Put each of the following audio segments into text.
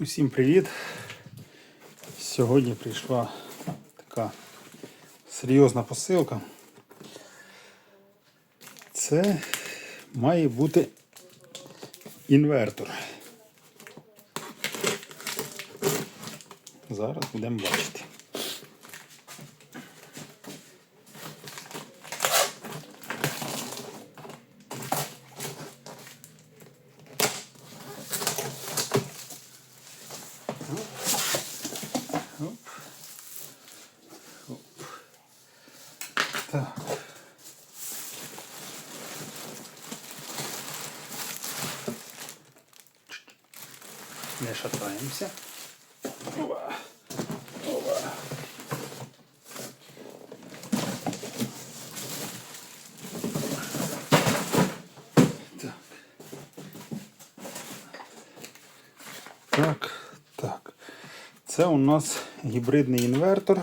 Усім привіт! Сьогодні прийшла така серйозна посилка. Це має бути інвертор. Зараз будемо бачити. Не шатаємося. Ова. Ова. Так, так. Це у нас гібридний інвертор.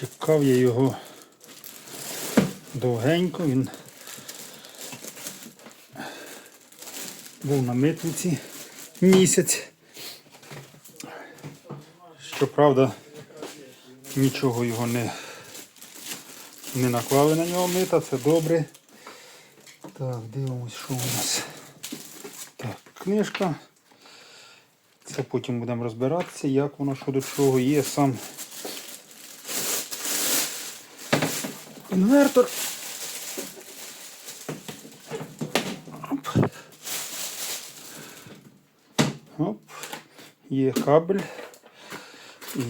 Чекав я його довгенько, він був на митниці місяць. Щоправда, нічого його не не наклали на нього мита, це добре. Так, дивимось, що у нас. Так, книжка. Це потім будемо розбиратися, як воно що до чого є сам інвертор. Оп. Оп. Є кабель.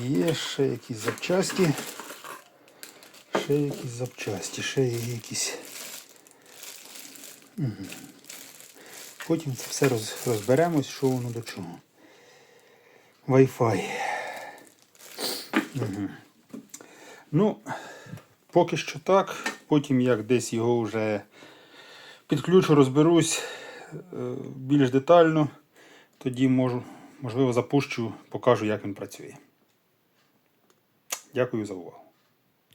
Є ще якісь запчасті. Ще якісь запчасті, ще є якісь. Угу. Потім це все роз, розберемось, що воно до чого. Wi-Fi. Угу. Ну, поки що так. Потім як десь його вже підключу, розберусь е, більш детально, тоді можу, можливо запущу, покажу, як він працює. Дякую за увагу.